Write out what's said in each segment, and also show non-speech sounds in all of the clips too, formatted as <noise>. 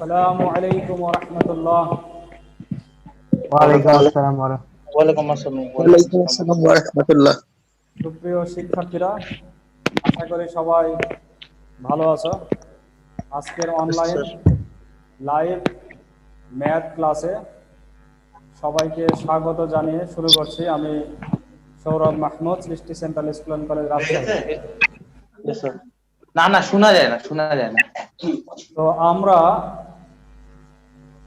আসসালামু আলাইকুম ওয়া রাহমাতুল্লাহ। ওয়ালাইকুম আসসালাম ওয়া রাহমাতুল্লাহ। ওয়ালাইকুম আসসালাম ওয়ালাইকুম আসসালাম ওয়া রাহমাতুল্লাহ। সুপ্রিয় শিক্ষার্থীরা আশা করি সবাই ভালো আছো। আজকের অনলাইন লাইভ ম্যাথ ক্লাসে সবাইকে স্বাগত জানিয়ে শুরু করছি আমি Sourav Mahmud Srishti central school and college Rajshahi. না না শোনা যায় না শোনা যায় না। তো আমরা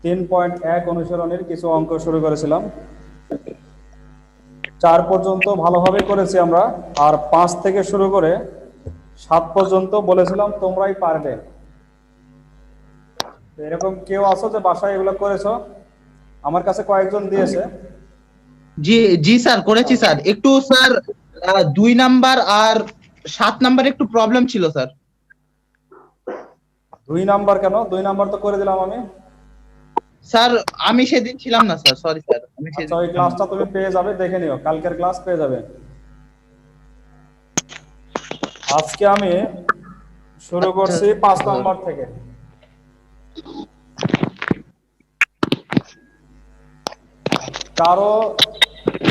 তিন পয়েন্ট এক অনুসরণের কিছু অঙ্ক শুরু করেছিলাম। চার পর্যন্ত ভালোভাবে করেছি আমরা আর পাঁচ থেকে শুরু করে সাত পর্যন্ত বলেছিলাম তোমরাই পারবে। এরকম কেউ আছো যে বাসায় এগুলো করেছ? আমার কাছে কয়েকজন দিয়েছে। জি জি স্যার করেছি স্যার। একটু স্যার দুই নাম্বার আর সাত নাম্বার একটু প্রবলেম ছিল স্যার। দুই নাম্বার কেন? দুই নাম্বার তো করে দিলাম আমি। স্যার আমি সেদিন ছিলাম না স্যার সরি স্যার আমি আচ্ছা সেদিন ওই ক্লাসটা তুমি পেয়ে যাবে দেখে নিও কালকের ক্লাস পেয়ে যাবে। আজকে আমি শুরু করছি পাঁচ নম্বর থেকে। কারও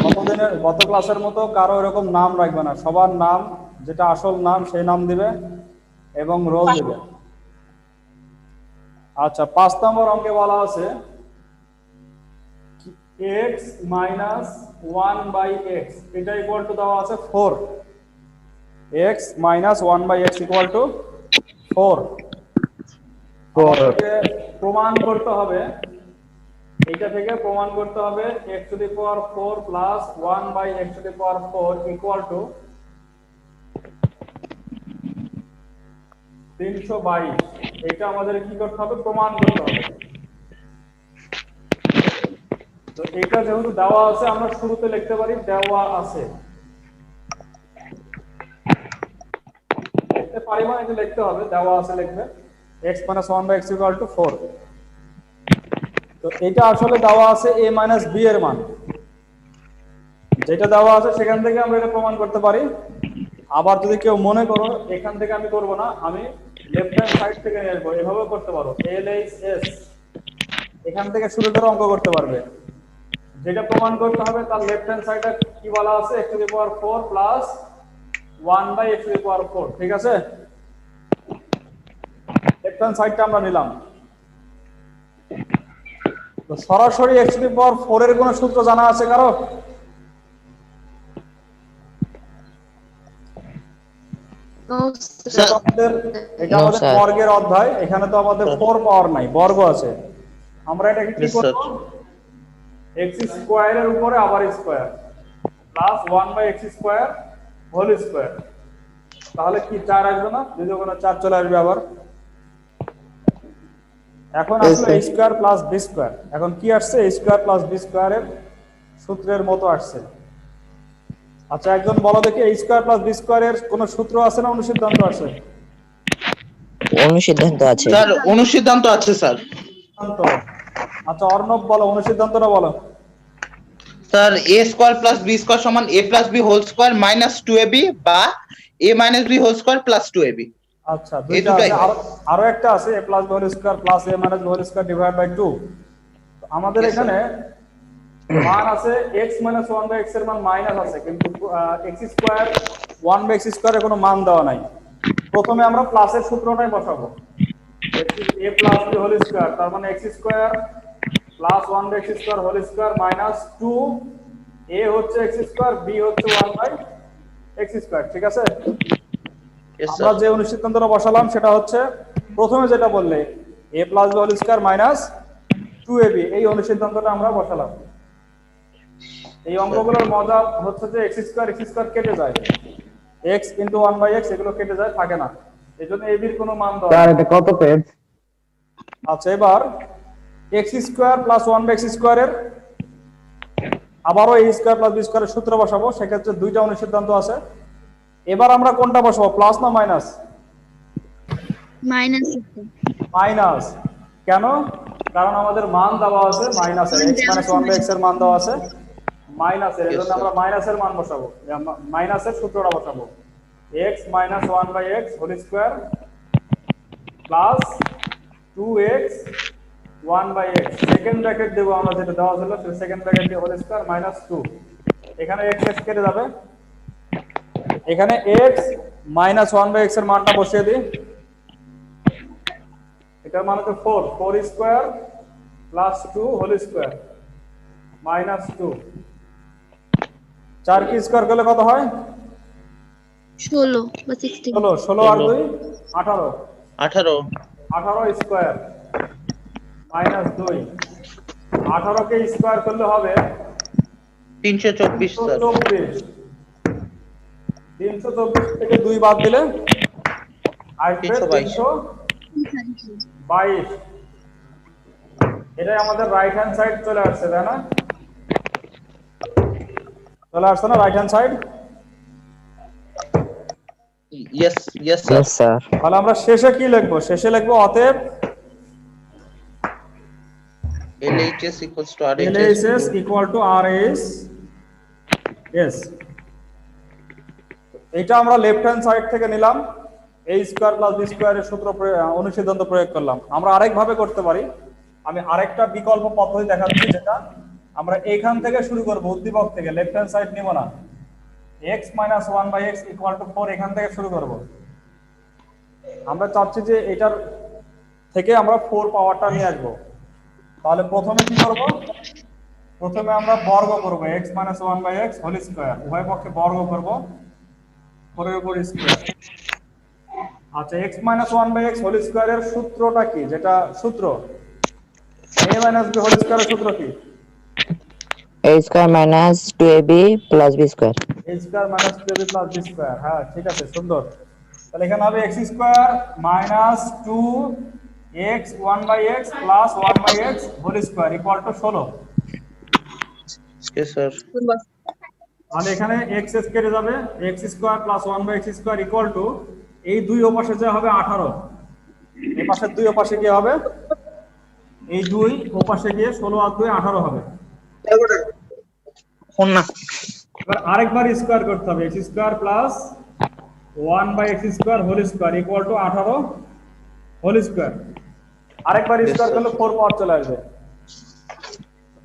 গতদিনের গত ক্লাসের মতো কারও এরকম নাম রাখবে না। সবার নাম যেটা আসল নাম সেই নাম দিবে এবং রোল দিবে। আচ্ছা পাঁচ নম্বর অঙ্কে বলা আছে x minus one by x এটা ইকুয়াল টু দেওয়া আছে four x minus one by x equal to four প্রমাণ করতে হবে এইটা থেকে প্রমাণ করতে হবে x to the power four plus one by x to the power four equal to তিনশো বাইশ। এটা আমাদের কি করতে হবে? প্রমাণ করতে হবে। তো এটা যেহেতু দেওয়া আছে, আমরা শুরুতে লিখতে পারি, দেওয়া আছে। লিখতে পারি মানে এটা লিখতে হবে, দেওয়া আছে লিখবে। x minus one by x equal to four তো এটা আসলে দেওয়া আছে a মাইনাস b এর মান। যেটা দেওয়া আছে, সেখান থেকে আমরা এটা প্রমাণ করতে পারি। আবার যদি কেউ মনে করো, এখান থেকে আমি করব না, আমি লেফট হ্যান্ড সাইড থেকে নিয়ে আসব এভাবে করতে পারো। এল এইচ এস এখান থেকে শুরু করে অঙ্ক করতে পারবে। যেটা প্রমাণ করতে হবে, তার লেফট হ্যান্ড সাইডে কি বলা আছে? X to the power 4 plus 1 by x to the power 4 ঠিক আছে? লেফট হ্যান্ড সাইডটা আমরা নিলাম। সরাসরি x টু দি পাওয়ার 4 এর কোনো সূত্র জানা আছে কারও? এটা আমাদের এটা বর্গের অধ্যায় এখানে তো আমাদের 4 পাওয়ার নাই বর্গ আছে। আমরা এটাকে কি করব? এক্স স্কোয়ারের উপরে আবার square plus one by x square whole square তাহলে কি চার আসবে না? যদি ওখানে চার চলে আসবে আবার। এখন আসলে a square plus b square এখন কি আসছে? এ স্কোয়ার প্লাস বি স্কোয়ারের সূত্রের মতো আসছে। আচ্ছা একজন বলো দেখি এ স্কোয়ার প্লাস বি স্কোয়ারের কোনো সূত্র আছে না অনুসিদ্ধান্ত আছে? অনুসিদ্ধান্ত আছে। স্যার অনুসিদ্ধান্ত আছে স্যার। আচ্ছা অর্ণব বলো অনুসিদ্ধান্তটা বলো। Sir a square plus b square সমান a plus b whole square minus two a b বা a minus b whole square plus two a b আচ্ছা দুইটা আরও আরও একটা আছে a plus whole square plus a minus whole square divide by 2 আমাদের এখানে মান আছে x মাইনাস 1 বাই x এর মান মাইনাস আছে কিন্তু x স্কয়ার 1 বাই x স্কয়ারের কোনো মান দেওয়া নাই। প্রথমে আমরা প্লাসের সূত্রটাই বসাবো। a plus b whole square তার মানে x square plus 1 by x square whole square minus 2 a হচ্ছে x স্কয়ার b হচ্ছে 1 বাই x স্কয়ার ঠিক আছে. আমরা যে অনুসিদ্ধান্তটা বসালাম সেটা হচ্ছে প্রথমে যেটা বললে a plus b whole square minus two a b এই অনুসিদ্ধান্তটা আমরা বসালাম। এই অঙ্কগুলোর মজা হচ্ছে যে এক্স স্কয়ার এক্স স্কয়ার কেটে যায়। X into one by x এগুলো কেটে যায় থাকে না। এই জন্য এ বির কোনো মান দেওয়া স্যার এটা কত পেজ আচ্ছা এবার x square plus one by x স্কোয়ারের আবারও এই স্কোয়ার প্লাস বি স্কোয়ারের সূত্র বসাবো সেক্ষেত্রে দুইটা অনুসিদ্ধান্ত আছে। এবার আমরা কোনটা বসাবো প্লাস না মাইনাস মাইনাস মাইনাস কেন? কারণ আমাদের মান দেওয়া আছে মাইনাসের এক্স মাইনাস ওয়ান বাই এক্সের মান দেওয়া আছে। মাইনাসের Yes, জন্য. আমরা মাইনাসের মান বসাবো। মাইনাসের সূত্রটা বসাবো। X minus one by x whole square plus two x one by x second bracket দেবো আমরা যেটা দেওয়া ছিল সেটা সেকেন্ড ব্র্যাকেট দিয়ে হোল স্কোয়ার মাইনাস টু এখানে এক্স এক্স কেটে যাবে। এখানে এক্স মাইনাস ওয়ান বাই এক্সের মানটা বসিয়ে দিই। এটার মান হচ্ছে four four square plus two whole square minus two চার কি স্কোয়ার করলে কত হয়? ষোলো বা সিক্সটিন ষোলো ষোলো আর দুই? আঠারো। আঠারো। আঠারো স্কোয়ার মাইনাস দুই। আঠারোকে স্কোয়ার করলে হবে? তিনশো চব্বিশ তিনশো স্যার চব্বিশ। তিনশো চব্বিশ থেকে দুই বাদ দিলে? আসবে 322 তিনশো বাইশ। এটাই আমাদের রাইট হ্যান্ড সাইড চলে আসছে তাই না? চলে আসছে না right hand side yes yes sir sir. তাহলে আমরা শেষে কি লিখব? শেষে লিখব অতএব LHS equals to LHS equal to RS yes. এটা আমরা লেফট হ্যান্ড সাইড থেকে নিলাম। A স্কয়ার প্লাস বি স্কয়ারের সূত্র অনুসিদ্ধান্ত প্রয়োগ করলাম। আমরা আরেক ভাবে করতে পারি। আমি আরেকটা বিকল্প পদ্ধতি দেখাচ্ছি যেটা আমরা এখান থেকে শুরু করব উদ্দীপক থেকে লেফট হ্যান্ড সাইড নিব না। x minus one by x equal to four এখান থেকে শুরু করব। আমরা চাচ্ছি যে এটার থেকে আমরা ফোর পাওয়ারটা নিয়ে আসব। তাহলে প্রথমে কি করব? প্রথমে আমরা বর্গ করব, x minus one by x whole square উভয় পক্ষে বর্গ করব ফোরের উপর স্কোয়ার আচ্ছা x minus one by x whole স্কোয়ারের সূত্রটা কি? যেটা সূত্র? a মাইনাস বি হোল স্কোয়ারের সূত্র কি? A square minus 2ab plus b square. a square minus two b plus b square হ্যাঁ ঠিক আছে সুন্দর। তাহলে এখানে হবে x square minus two x one by x plus one by x whole square equal to ষোলো। Yes, sir. তাহলে এখানে এক্স এস কেটে যাবে। X square plus one by x square equal to এই দুই ওপাশে যা হবে আঠারো। এই পাশের দুই ওপাশে কি হবে এই দুই ওপাশে গিয়ে ষোলো আর দুই আঠারো হবে। না এবার আরেকবার স্কোয়ার করতে হবে x square plus one by x square whole square equal to আঠারো হোল স্কোয়ার আরেকবার স্কোয়ার করলে ফোর পাওয়ার চলে আসবে।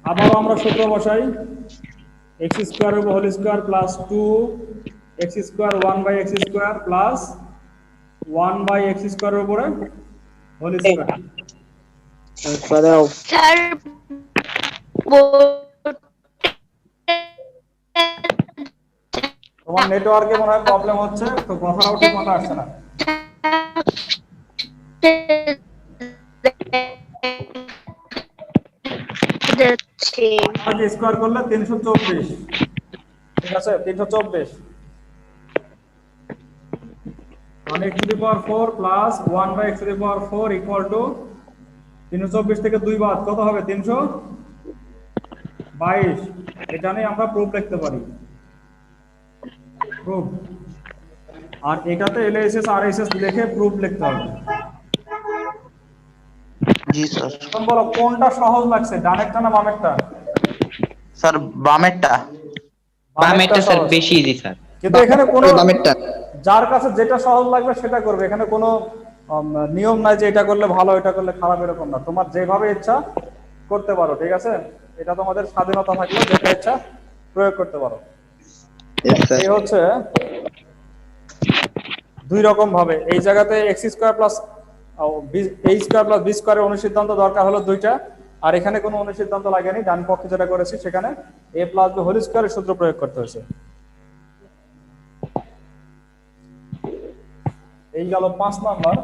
আবারও আমরা সূত্র বসাই। এক্স স্কোয়ার হবে whole square plus two x square one by x square plus one by x স্কোয়ারের উপরে হোল স্কোয়ার স্যার তোমার নেটওয়ার্কে মনে হয় প্রবলেম হচ্ছে, তো কথাটাও ঠিক মতো আসছে না। করলে তিনশো চব্বিশ। ঠিক আছে? তিনশো চব্বিশ। X power four plus one by x power four to তিনশো চব্বিশ থেকে দুই কত হবে তিনশো? বাইশ। এটা নিয়ে আমরা প্রুফ লিখতে পারি। প্রুফ আর এটাতে L S S R S S লিখে প্রুফ লিখতে হবে। জি স্যার বলো কোনটা সহজ লাগছে ডানেরটা না বামেরটা? স্যার বামেরটা। বামেরটা স্যার বেশি ইজি স্যার কিন্তু এখানে কোনো বামেরটা। যার কাছে যেটা সহজ লাগবে সেটা করবে। এখানে কোনো নিয়ম নাই যে এটা করলে ভালো এটা করলে খারাপ এরকম না। তোমার যেভাবে ইচ্ছা করতে পারো ঠিক আছে? এটা তোমাদের স্বাধীনতা থাকলে যেটা ইচ্ছা প্রয়োগ করতে পারো. এই হচ্ছে দুই রকম ভাবে। এই জায়গাতে x square plus a square plus b স্কোয়ারের অনুসিদ্ধান্ত দরকার হলো দুইটা। আর এখানে কোনো অনুসিদ্ধান্ত লাগেনি, ডান পক্ষে যেটা করেছি সেখানে এ প্লাস বি হোল স্কোয়ারের সূত্র প্রয়োগ করতে হয়েছে। এই গেল পাঁচ নাম্বার।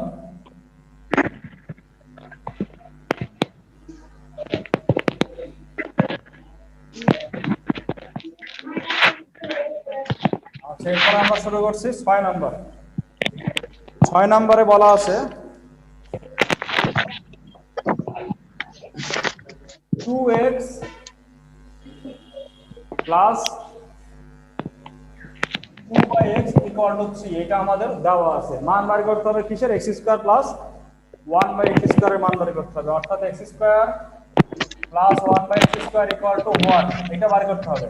এরপরে আমরা শুরু করছি ছয় নাম্বার। ছয় নম্বরে বলা আছে two x plus two by x equal to three এটা আমাদের দেওয়া আছে। মান বার করতে হবে কিসের? X square plus one by x স্কোয়ারের মান বার করতে হবে। অর্থাৎ x square plus one by x square equal to one এটা বার করতে হবে।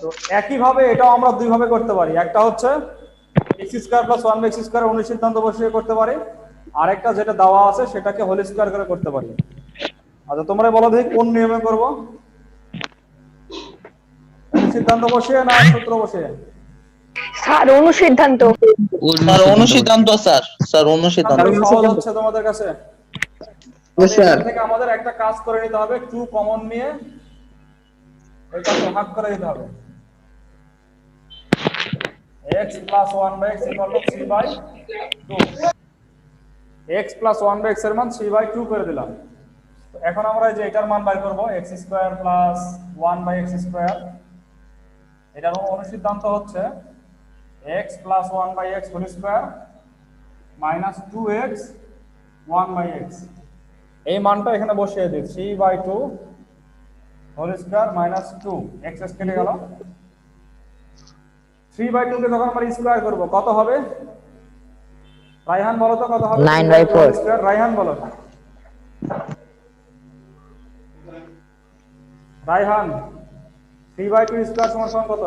তো একইভাবে এটাও আমরা দুই ভাবে করতে পারি। একটা হচ্ছে x square plus one by x square অনুসিদ্ধান্ত বসিয়ে করতে পারি। আরেকটা যেটা দেওয়া আছে সেটাকে হোল স্কোয়ার করে করতে পারি। আচ্ছা তোমরা বলো দেখি কোন নিয়মে করব? সিদ্ধান্ত বসিয়ে না সূত্র বসিয়ে? স্যার অনুসিদ্ধান্ত। স্যার অনুসিদ্ধান্ত স্যার। স্যার অনুসিদ্ধান্ত। তাহলে সহজ হচ্ছে তোমাদের কাছে? থেকে আমাদের একটা কাজ করে নিতে হবে। টু কমন নিয়ে এটা ভাগ করে নিতে হবে। X plus one by x equal to three by two x plus one by এক্সের মান থ্রি বাই টু করে দিলাম। তো এখন আমরা যে এটার মান বাই করব x square plus one by x square এটার অনুসিদ্ধান্ত হচ্ছে x plus one by x whole square minus two x one by x এই মানটা এখানে বসিয়ে দিই three by two whole square minus two x S কেটে গেল থ্রি বাই টু কে যখন আমরা স্কোয়ার করব কত হবে? রাইহান বলো তো কত হবে? Nine by four. Square Raihan বলো। Raihan three by two square সমান সমান কত?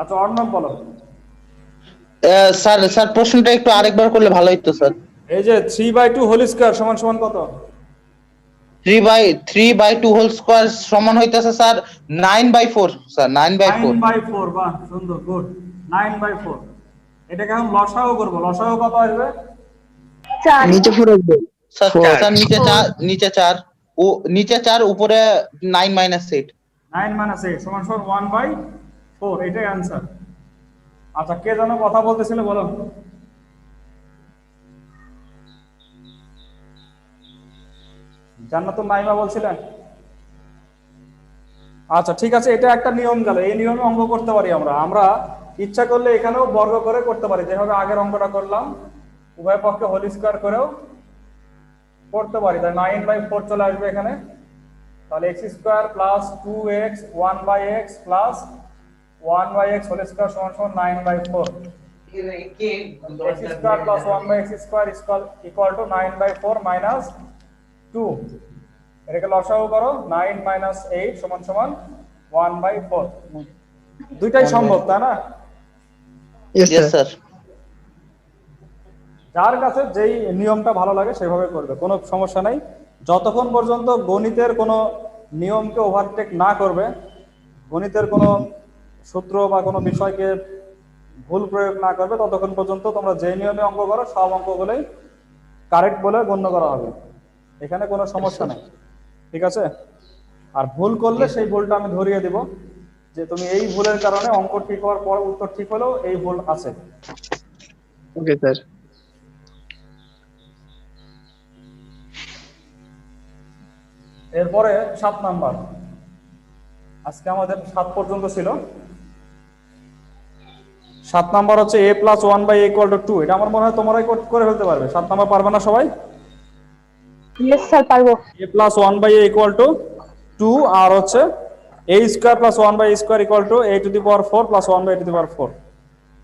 আচ্ছা অর্ণব বলো। স্যার স্যার প্রশ্নটা একটু আরেকবার করলে ভালো হতো স্যার। এই যে three by two whole square সমান সমান কত? Three by three by two whole square সমান হইতেছে sir nine by four sir nine by four by four বাহ সুন্দর গুড নাইন বাই ফোর এটাকে এখন লসাও করব? লসাও কত আসবে? চার। স্যার স্যার নিচে চার নিচে চার। ও নিচে চার উপরে nine minus eight nine minus eight সমান সমান ওয়ান বাই ফোর এটাই অ্যান্সার আচ্ছা কে যেন কথা বলতেছিল বলো। জান্নাতুল নাইমা বলছিলেন? আচ্ছা ঠিক আছে এটা একটা নিয়ম গেল। এই নিয়মে অঙ্ক করতে পারি আমরা। আমরা ইচ্ছা করলে এখানেও বর্গ করে করতে পারি। যেভাবে আগের অঙ্কটা করলাম উভয় পক্ষে হোল স্কোয়ার করেও করতে পারি। তাই নাইন বাই ফোর চলে আসবে এখানে। তাহলে x square plus two x one by x plus one by x whole square সমান সমান nine by four. X square plus one by x square equal to nine by four minus two এটাকে লসাগু করো nine minus eight সমান সমান one by four দুইটাই সম্ভব তাই না? স্যার যার কাছে যেই নিয়মটা ভালো লাগে সেভাবে করবে কোনো সমস্যা নাই। যতক্ষণ পর্যন্ত গণিতের কোনো নিয়মকে ওভারটেক না করবে গণিতের কোনো সূত্র বা কোনো বিষয়কে ভুল প্রয়োগ না করবে ততক্ষণ পর্যন্ত তোমরা যে নিয়মে অঙ্ক করো সব অঙ্কগুলোই কারেক্ট বলে গণ্য করা হবে। এখানে কোনো সমস্যা নেই। ঠিক আছে? আর ভুল করলে সেই ভুলটা আমি ধরিয়ে দিব যে তুমি এই ভুলের কারণে অঙ্ক ঠিক হওয়ার পর উত্তর ঠিক হলেও এই ভুল আছে। Okay sir. এরপরে সাত নাম্বার। আজকে আমাদের সাত পর্যন্ত ছিল। সাত নাম্বার হচ্ছে a plus one by equal to two এটা আমার মনে হয় তোমরাই করে ফেলতে পারবে। সাত নাম্বার পারবে না সবাই? ইয়েস স্যার পারব। A plus one by a equal to two আর হচ্ছে a square plus one by square equal to a to the power four plus one by to the power four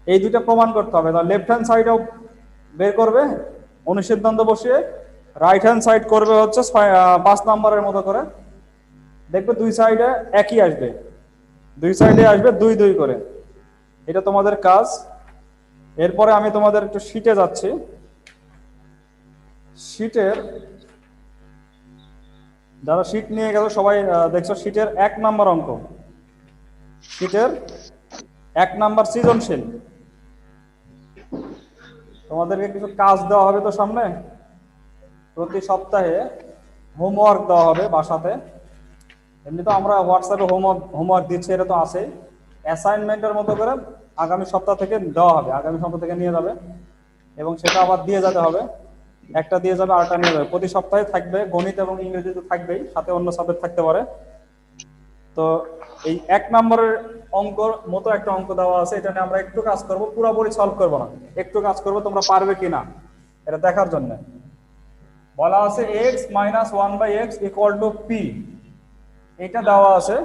এই দুইটা প্রমাণ করতে হবে। তাহলে লেফট হ্যান্ড সাইডও বের করবে, অনুসিদ্ধান্ত বসিয়ে রাইট হ্যান্ড সাইড করবে হচ্ছে পাঁচ নাম্বারের মতো করে। দেখবে দুই সাইডে একই আসবে। দুই সাইডে আসবে দুই দুই করে। এটা তোমাদের কাজ। এরপরে আমি তোমাদের একটু শিটে যাচ্ছি। শিটের যারা শীট নিয়ে গেল, সবাই দেখছ শীটের এক নাম্বার অঙ্ক। শীটের এক নাম্বার সৃজনশীল। তোমাদেরকে কিছু কাজ দেওয়া হবে তো সামনে? প্রতি সপ্তাহে হোমওয়ার্ক দেওয়া হবে বাসাতে। এমনি তো আমরা হোয়াটসঅ্যাপে হোমওয়ার্ক হোমওয়ার্ক দিচ্ছি, এটা তো আছে অ্যাসাইনমেন্টের মতো করে আগামী সপ্তাহ থেকে দেওয়া হবে, আগামী সপ্তাহ থেকে নিয়ে যাবে। এবং সেটা আবার দিয়ে যেতে হবে। একটা দিয়ে যাবে আরেকটা নিয়ে যাবে। প্রতি সপ্তাহে থাকবে, গণিত এবং ইংরেজি তো থাকবেই, সাথে অন্য সাবজেক্ট থাকতে পারে। তো এই এক নম্বরের অঙ্কর মতো একটা অঙ্ক দেওয়া আছে, এটা নিয়ে আমরা একটু কাজ করব, পুরোপুরি সলভ করব না। একটু কাজ করব, তোমরা পারবে কিনা এটা দেখার জন্য। বলা আছে x minus one by x to p এটা দেওয়া আছে,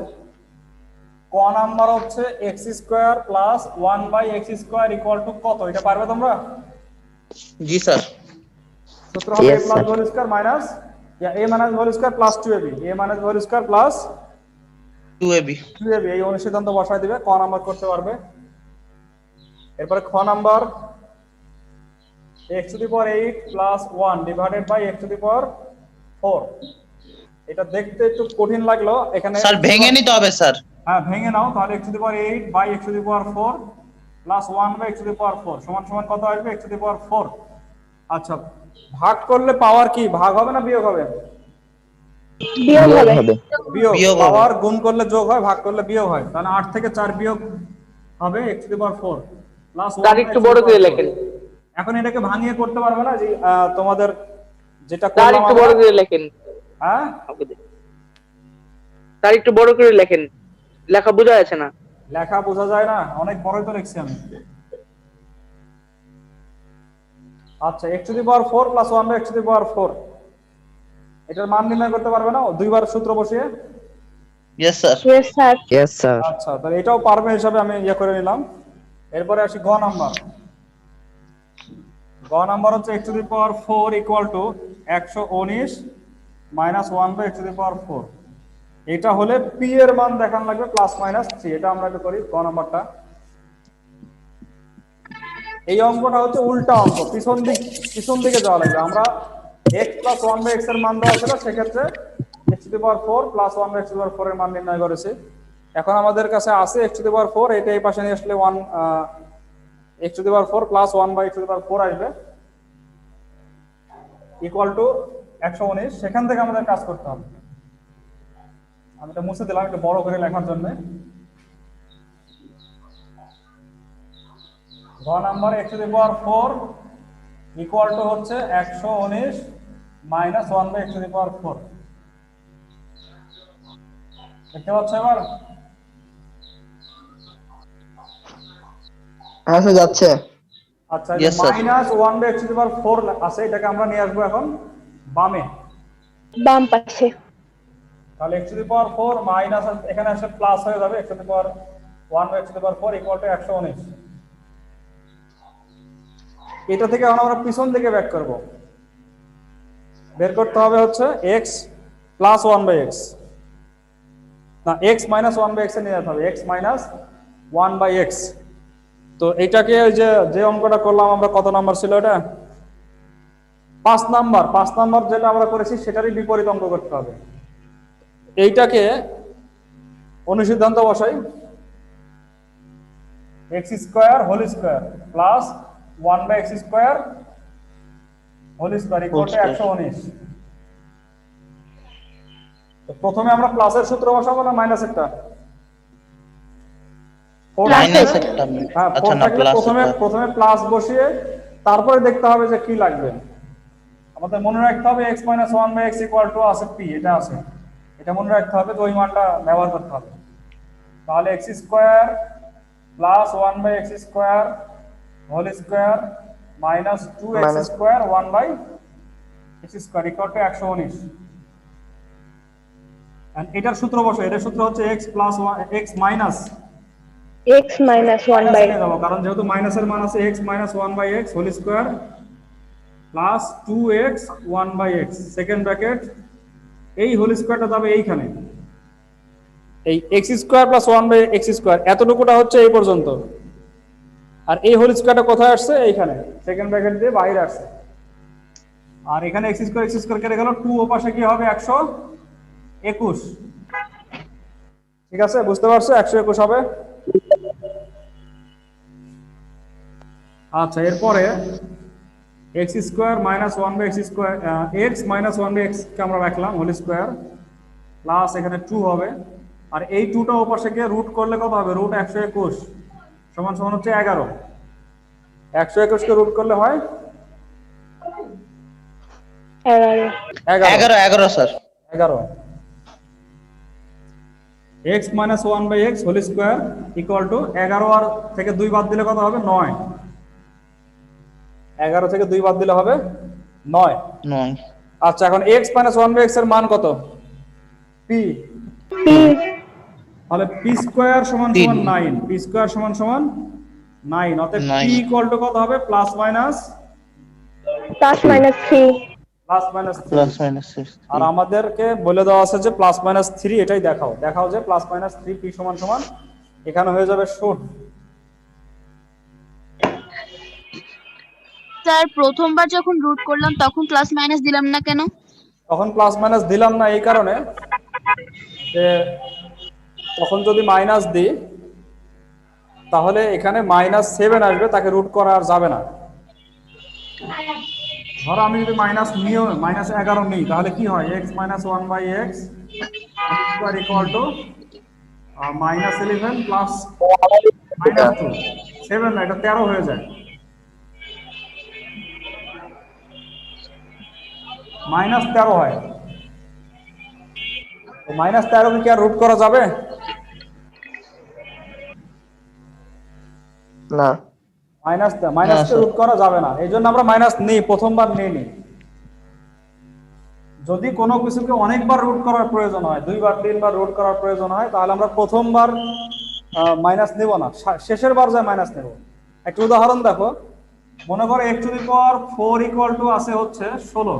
ক নাম্বার হচ্ছে x square plus one by x square to কত, এটা পারবে তোমরা? জি, স্যার। সূত্র হবে a plus whole square minus yeah a minus whole square plus 2ab a minus whole square plus two ab 2ab এই অনুসিদ্ধান্ত বসায় দিবে ক নাম্বার করতে পারবে। এরপরে খ number x to the power eight plus one divided by x to the power four এটা দেখতে একটু কঠিন লাগল এখানে স্যার ভেঙে নিতে হবে স্যার। হ্যাঁ ভেঙে নাও তাহলে x to the power eight by x to the power four plus one by x to the power four সমান সমান কত আসবে? X to the power four আচ্ছা ভাগ করলে পাওয়ার কি? ভাগ হবে না বিয়োগ হবে? বিয়োগ। পাওয়ার গুণ করলে যোগ হয় ভাগ করলে বিয়োগ হয়। তাহলে আট থেকে চার বিয়োগ হবে x to the power four plus তার একটু বড় করে লেখেন। এখন এটাকে ভাঙিয়ে করতে পারবে না যে আহ, তোমাদের যেটা তার একটু বড় করে লেখেন। হ্যাঁ? তার একটু বড় করে লেখেন। লেখা বোঝা যাচ্ছে না। লেখা বোঝা যায় না অনেক বড়ই তো লিখছি আমি। আচ্ছা x to the power four plus one by x to the power four এটার মান নির্ণয় করতে পারবে না? দুইবার সূত্র বসিয়ে? Yes sir yes sir yes sir আচ্ছা তাহলে এটাও পারবে হিসাবে আমি ইয়ে করে নিলাম। এরপরে আসি গ নাম্বার। গ নাম্বার হচ্ছে x to the power four equal to একশো উনিশ minus one by x to the power four এটা হলে পি এর মান দেখান লাগবে প্লাস মাইনাস থ্রি এটা আমরা একটু করি গ নাম্বারটা। এই অঙ্কটা হচ্ছে উল্টা অঙ্ক। পিছন দিক, পিছন দিকে যাওয়া লাগবে। আমরা এক্স প্লাস ওয়ান বাই এক্সের মান দেওয়া ছিল, সেক্ষেত্রে x to the power four plus one by x to power four এর মান নির্ণয় করেছি। এখন আমাদের কাছে আছে x to the power four এটা এই পাশে নিয়ে আসলে one x to the power four plus one by x to power four আসবে। ইকুয়াল টু একশো উনিশ। সেখান থেকে আমাদের কাজ করতে হবে। আমি এটা মুছে দিলাম, একটু বড় করে লেখার জন্য। ঘ number x to the power four equal to হচ্ছে একশো উনিশ minus one by x to the power four দেখতে পাচ্ছ এবার? আসা যাচ্ছে। আচ্ছা minus one by x to the power four আছে এটাকে আমরা নিয়ে আসব এখন বামে। বাম পাশে। তাহলে x to the power four minus এখানে আসলে প্লাস হয়ে যাবে x to the power one by x to the power four equal to একশো উনিশ। এটা থেকে এখন আমরা পিছন দিকে ব্যাক করব। বের করতে হবে হচ্ছে x plus one by x না x minus one by x নিয়ে যেতে হবে। X minus one by x তো এটাকে ওই যে যে অঙ্কটা করলাম আমরা, কত নাম্বার ছিল এটা? পাঁচ নাম্বার। পাঁচ নাম্বার যেটা আমরা করেছি, সেটারই বিপরীত অঙ্ক করতে হবে। এইটাকে অনুসিদ্ধান্ত বসাই। X square whole square plus one by x square whole square equal to একশো উনিশ। প্রথমে আমরা প্লাসের সূত্র বসাবো না মাইনাসেরটা হ্যাঁ আচ্ছা প্রথমে প্রথমে প্লাস বসিয়ে তারপরে দেখতে হবে যে কি লাগবে। আমাদের মনে রাখতে হবে x minus one by x equal to আছে পি এটা আছে। এটা মনে রাখতে হবে তো ওই মানটা ব্যবহার করতে হবে। তাহলে x square plus one by x square whole square minus two x square one by x square equal to একশো উনিশ। এটার সূত্র বসো এটার সূত্র হচ্ছে x plus x minus x minus one by যাব কারণ যেহেতু মাইনাসের মান আছে x minus one by x whole square plus two x one by x second bracket এই হোল স্কোয়ারটা যাবে এইখানে। এই x square plus one by x square এতটুকুটা হচ্ছে এই পর্যন্ত। আর এই হোল স্কোয়ারটা কোথায় আসছে? এইখানে। সেকেন্ড ব্র্যাকেট দিয়ে বাইরে আসছে। আর এখানে এক্স স্কোয়ার এক্স স্কোয়ার কেটে গেল। টু ওপাশে কি হবে? একশো একুশ। ঠিক আছে? বুঝতে পারছ? একশো একুশ হবে। আচ্ছা এরপরে x square minus one by x square x minus one by x কে আমরা রাখলাম হোল স্কোয়ার প্লাস এখানে টু হবে। আর এই টুটা ওপাশে গিয়ে রুট করলে কত হবে? রুট একশো একুশ। সমান সমান হচ্ছে এগারো। একশো একুশকে রুট করলে হয়? এগারো। এগারো। স্যার এগারো x minus one by x whole square equal to এগারো আর থেকে দুই বাদ দিলে কত হবে? নয়। এগারো থেকে দুই বাদ দিলে হবে নয়। নয়। আচ্ছা এখন এক্স মাইনাস ওয়ান বাই এক্সের মান কত? পি পি তাহলে পি স্কোয়ার সমান সমান নাইন পি স্কোয়ার সমান সমান নাইন অতএব. পি ইকুয়াল টু কত হবে? Plus minus plus minus three plus minus plus minus six আর আমাদেরকে বলে দেওয়া আছে যে প্লাস মাইনাস থ্রি এটাই দেখাও। দেখাও যে প্লাস মাইনাস থ্রি পি সমান সমান এখানে হয়ে যাবে শূন্য। স্যার প্রথমবার যখন রুট করলাম তখন প্লাস মাইনাস দিলাম না কেন? তখন প্লাস মাইনাস দিলাম না এই কারণে যে তখন যদি মাইনাস দিই, তাহলে এখানে মাইনাস সেভেন আসবে, তাকে রুট করা যাবে না। ধরো আমি যদি মাইনাস নিয়েও মাইনাস এগারো নিই, তাহলে কি হয়? X minus one by x square equal to minus eleven plus minus two seven না, এটা তেরো হয়ে যায়। মাইনাস তেরো হয়। মাইনাস তেরো কি আর রুট করা যাবে? না। মাইনাস মাইনাস হ্যাঁ, রুট করা যাবে না। এই জন্য আমরা মাইনাস নিই প্রথমবার নিই। নি যদি কোনো কিছুকে অনেকবার রুট করার প্রয়োজন হয় দুইবার তিনবার রুট করার প্রয়োজন হয় তাহলে আমরা প্রথমবার মাইনাস নেব না। শেষের বার যায় মাইনাস নেব। একটা উদাহরণ দেখো। মনে করো x to the power four equal to আছে হচ্ছে ষোলো।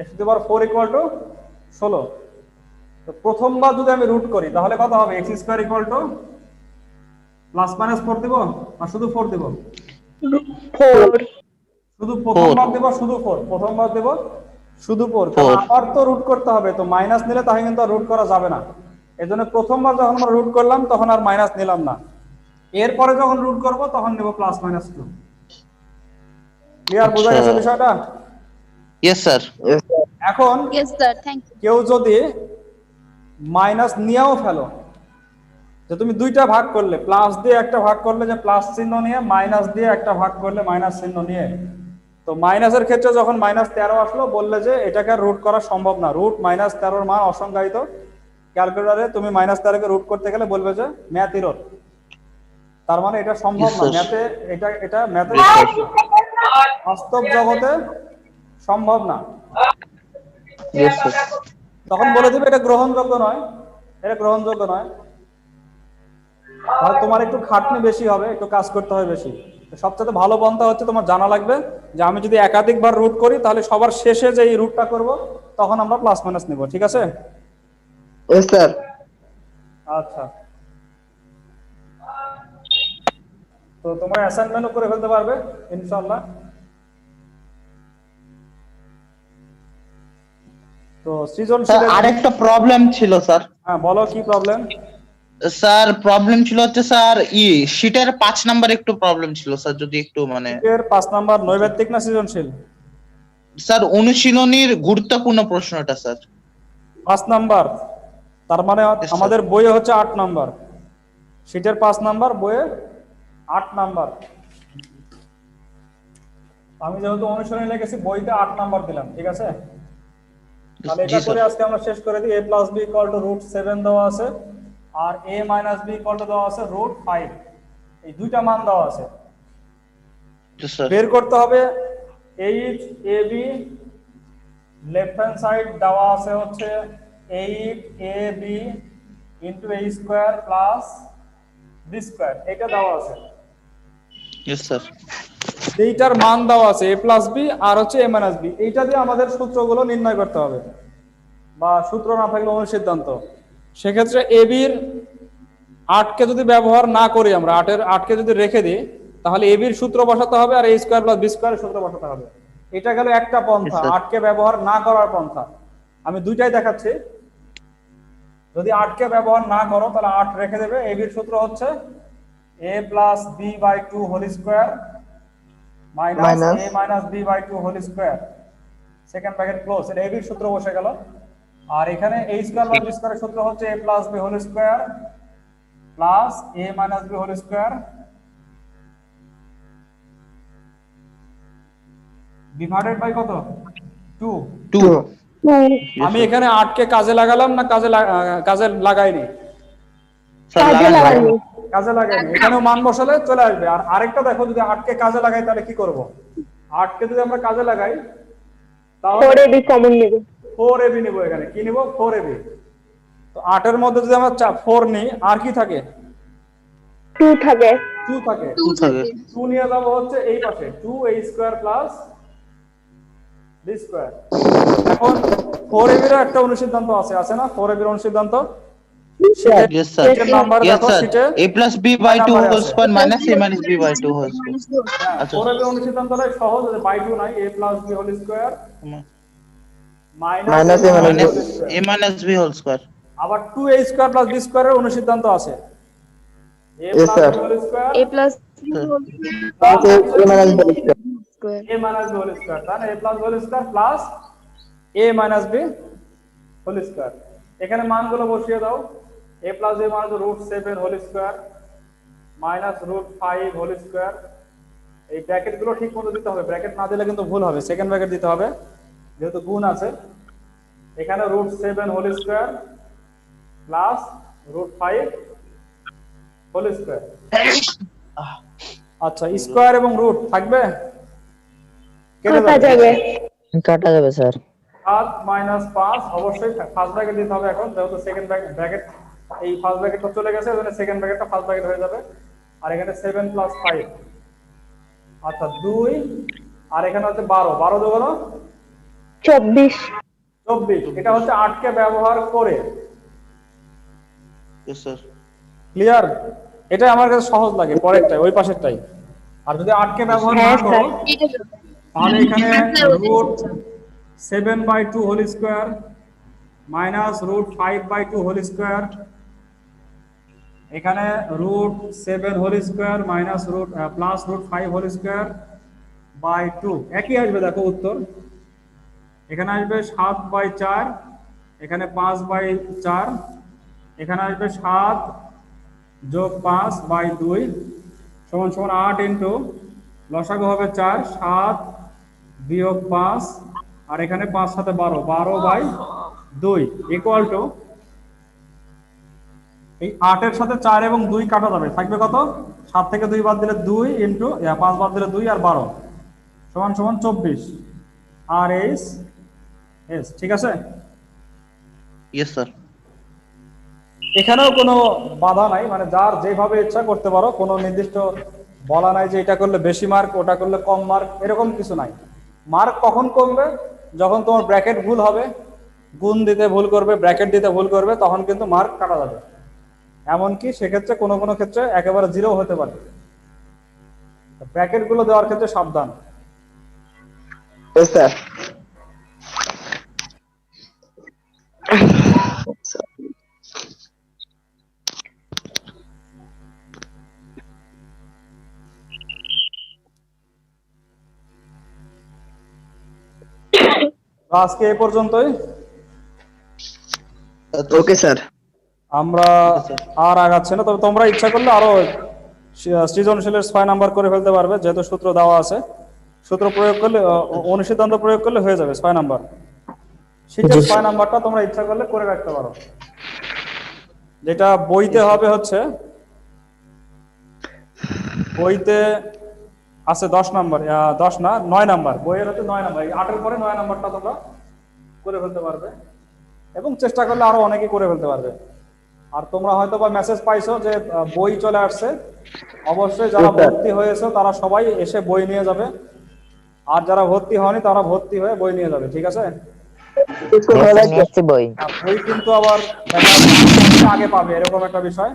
X to the power four equal to ষোলো। তো প্রথমবার যদি আমি রুট করি তাহলে কত হবে? X square equal to plus minus four দিব? না শুধু ফোর দিব? ফোর শুধু প্রথমবার দেব শুধু ফোর প্রথমবার দেব শুধু ফোর Four. আবার তো রুট করতে হবে তো মাইনাস নিলে তাহলে কিন্তু আর রুট করা যাবে না। এই জন্য প্রথমবার যখন আমরা রুট করলাম তখন আর মাইনাস নিলাম না। এরপরে যখন রুট করব তখন নেব প্লাস মাইনাস টু ক্লিয়ার বোঝা গেছে। বিষয়টা? ইয়েস স্যার এখন ইয়েস স্যার থ্যাংক কেউ যদি মাইনাস নিয়েও ফেলো যে তুমি দুইটা ভাগ করলে প্লাস দিয়ে একটা ভাগ করলে যে প্লাস চিহ্ন নিয়ে মাইনাস দিয়ে একটা ভাগ করলে মাইনাস চিহ্ন নিয়ে। তো মাইনাসের ক্ষেত্রে যখন মাইনাস তেরো আসলো বললে যে এটাকে রুট করা সম্ভব না। রুট মাইনাস তেরোর মান অসংজ্ঞায়িত। ক্যালকুলেটারে তুমি মাইনাস তেরোকে রুট করতে গেলে বলবে যে ম্যাথ ইরোর তার মানে এটা সম্ভব না। ম্যাথে এটা এটা ম্যাথে বাস্তব জগতে সম্ভব না। তখন বলে দিবে এটা গ্রহণযোগ্য নয়। এটা গ্রহণযোগ্য নয়। তাহলে তোমার একটু খাটনি বেশি হবে একটু কাজ করতে হবে বেশি। সবচেয়ে ভালো পন্থা হচ্ছে তোমার জানা লাগবে যে আমি যদি একাধিকবার রুট করি তাহলে সবার শেষে যে এই রুটটা করব তখন আমরা প্লাস মাইনাস নেব ঠিক আছে? Sir. আচ্ছা। তো তোমরা অ্যাসাইনমেন্টও করে ফেলতে পারবে ইনশাআল্লাহ। তো সৃজনশীল স্যার আরেকটা প্রবলেম ছিল স্যার। হ্যাঁ বলো কি প্রবলেম স্যার প্রবলেম ছিল হচ্ছে স্যার ই শীটের পাঁচ নাম্বার একটু প্রবলেম ছিল স্যার যদি একটু মানে পাঁচ নাম্বার নৈবেত্তিক না সৃজনশীল? স্যার অনুশীলনীর গুরুত্বপূর্ণ প্রশ্নটা স্যার। পাঁচ নাম্বার তার মানে আমাদের বইয়ে হচ্ছে আট নাম্বার শীটের পাঁচ নাম্বার বইয়ে আট নাম্বার আমি যেহেতু অনুসরণে লিখেছি বইতে আট নাম্বার দিলাম ঠিক আছে? তাহলে এটা করে আজকে আমরা শেষ করে দিই। A plus b equal to root seven দেওয়া আছে। আর এ মাইনাস বি টু দেওয়া আছে রুট ফাইভ এই দুইটা মান দেওয়া আছে। বের করতে হবে। Eight a b left hand side দেওয়া আছে হচ্ছে eight a b into a square plus b square এটা দেওয়া আছে। এইটার মান দেওয়া আছে এ প্লাস বি আর হচ্ছে এ মাইনাস বি এইটা দিয়ে আমাদের সূত্রগুলো নির্ণয় করতে হবে। বা সূত্র না থাকলে অনুসিদ্ধান্ত। সেক্ষেত্রে এ বির আটকে যদি ব্যবহার না করি আমরা আটের আটকে যদি রেখে দিই তাহলে এ বির সূত্র বসাতে হবে আর এ স্কোয়ার প্লাস বি স্কোয়ারের সূত্র বসাতে হবে। এটা গেল একটা পন্থা আটকে ব্যবহার না করার পন্থা। আমি দুইটাই দেখাচ্ছি। যদি আটকে ব্যবহার না করো তাহলে আট রেখে দেবে। এ বির সূত্র হচ্ছে a plus b by two whole square minus a minus b by two whole square second bracket close এটা এ বির সূত্র বসে গেল। আর এখানে এ স্কোয়ার বি স্কোয়ারের সূত্র হচ্ছে a plus b whole square plus a minus b whole square divided by কত? টু টু আমি এখানে আটকে কাজে লাগালাম না কাজে কাজে লাগাইনি? স্যার কাজে লাগানি কাজে লাগাইনি। এখানেও মান বসালে চলে আসবে। আর আরেকটা দেখো যদি আটকে কাজে লাগাই তাহলে কি করব? আটকে যদি আমরা কাজে লাগাই তাহলে কমন নেবে। ফোর এবি নিবো এখানে। কি নিবো? ফোর এবি তো আটের মধ্যে যদি আমরা ফোর নিই আর কি থাকে? টু থাকে। টু থাকে। টু নিয়ে যাব হচ্ছে এই পাশে। Two a square plus b square এখন ফোর এবিরও একটা অনুসিদ্ধান্ত আছে। আছে না? ফোর অনুসিদ্ধান্ত? এর। পরের অনুসিদ্ধান্তটা সহজ বাই টু নাই a plus b whole square minus A Minus A minus B. Whole আবার two a square plus b স্কোয়ারের অনুসিদ্ধান্ত আছে। A plus whole square a A B square. square. A minus b whole square তাই না a plus whole square plus a minus b whole square এখানে মানগুলো বসিয়ে দাও। এ প্লাস এ মানে root seven whole square minus root five whole square এই ব্র্যাকেটগুলো ঠিক মতো দিতে হবে। ব্র্যাকেট না দিলে কিন্তু ভুল হবে। সেকেন্ড ব্র্যাকেট দিতে হবে। যেহেতু গুণ আছে এখানে root seven whole square plus root five whole square আচ্ছা স্কোয়ার এবং রুট থাকবে? কাটা যাবে? কাটা যাবে। স্যার। সাত মাইনাস পাঁচ অবশ্যই ফার্স্ট ব্র্যাকেট দিতে হবে এখন যেহেতু সেকেন্ড ব্র্যাকেট এই ফার্স্ট ব্র্যাকেটটা চলে গেছে এখানে সেকেন্ড ব্র্যাকেটটা ফার্স্ট ব্র্যাকেট হয়ে যাবে। আর এখানে সেভেন প্লাস ফাইভ আচ্ছা দুই আর এখানে হচ্ছে বারো। বারো দুগুলো চব্বিশ। চব্বিশ এটা হচ্ছে আটকে ব্যবহার করে. ক্লিয়ার এটা আমার কাছে সহজ লাগে পরেরটাই ওই পাশেরটাই। আর যদি আটকে ব্যবহার না হ্যাঁ, করো তাহলে <laughs> এখানে root. Seven by two whole square minus root five by two whole square এখানে root seven whole square minus root plus root five whole square by two একই আসবে দেখো উত্তর। এখানে আসবে সাত বাই চার, এখানে পাঁচ বাই চার, এখানে আসবে সাত যোগ পাঁচ বাই দুই, সমান সমান আট ইন্টু, লসাগু হবে চার, সাত বিয়োগ পাঁচ, আর এখানে পাঁচ সাথে বারো বারো বাই দুই ইকুয়াল টু এই আটের সাথে চার এবং দুই কাটা যাবে, থাকবে কত? সাত থেকে দুই বাদ দিলে দুই ইন্টু পাঁচ বাদ দিলে দুই আর বারো, সমান সমান চব্বিশ, আর এইচ এস ঠিক আছে? Yes, sir. এখানেও কোনো বাধা নাই মানে যার যেভাবে ইচ্ছা করতে পারো কোনো নির্দিষ্ট বলা নাই যে এটা করলে বেশি মার্ক ওটা করলে কম মার্ক এরকম কিছু নাই। মার্ক কখন কমবে যখন তোমার ব্র্যাকেট ভুল হবে গুণ দিতে ভুল করবে ব্র্যাকেট দিতে ভুল করবে তখন কিন্তু মার্ক কাটা যাবে। এমনকি সেক্ষেত্রে কোনো কোনো ক্ষেত্রে একেবারে জিরো হতে পারে। ব্র্যাকেটগুলো দেওয়ার ক্ষেত্রে সাবধান। Yes, আজকে এই পর্যন্তই। Okay, sir. আমরা আর আগাচ্ছি না তবে তোমরা ইচ্ছা করলে আরও সৃজনশীলের ছয় নাম্বার করে ফেলতে পারবে যেহেতু সূত্র দেওয়া আছে। সূত্র প্রয়োগ করলে অনুসিদ্ধান্ত প্রয়োগ করলে হয়ে যাবে ছয় নাম্বার শীতের ছয় নাম্বারটা তোমরা ইচ্ছা করলে করে রাখতে পারো। যেটা বইতে হবে হচ্ছে বইতে আছে দশ নম্বর আহ, দশ না নয় নাম্বার। বইয়ের হচ্ছে নয় নম্বর। আটের পরে নয় নম্বরটা তোমরা করে ফেলতে পারবে। এবং চেষ্টা করলে আরও অনেকে করে ফেলতে পারবে। আর তোমরা হয়তো বা মেসেজ পাইছো যে বই চলে আসছে। অবশ্যই যারা ভর্তি হয়েছে তারা সবাই এসে বই নিয়ে যাবে। আর যারা ভর্তি হয়নি তারা ভর্তি হয়ে বই নিয়ে যাবে ঠিক আছে? বই। কিন্তু আবার আগে পাবে এরকম একটা বিষয়।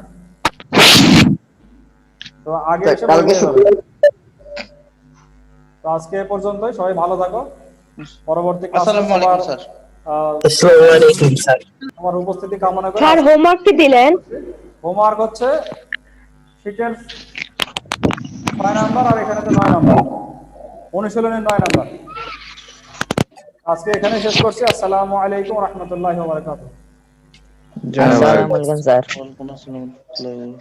তো আগে এসে তো আজকে এ পর্যন্তই সবাই ভালো থাকো। পরবর্তী ক্লাসে আসসালামু আলাইকুম, স্যার। আমার উপস্থিতি কামনা করে স্যার হোমওয়ার্ক কি দিলেন? হোমওয়ার্ক হচ্ছে শীতের ছয় নাম্বার আর এখানে তো নয় নাম্বার অনুশীলনের নয় নাম্বার আজকে এখানে শেষ করছি। আসসালামু আলাইকুম রহমতুল্লাহ বারকাতুহ। আসসালামু আলাইকুম স্যার। ওয়ালাইকুম আসসালাম।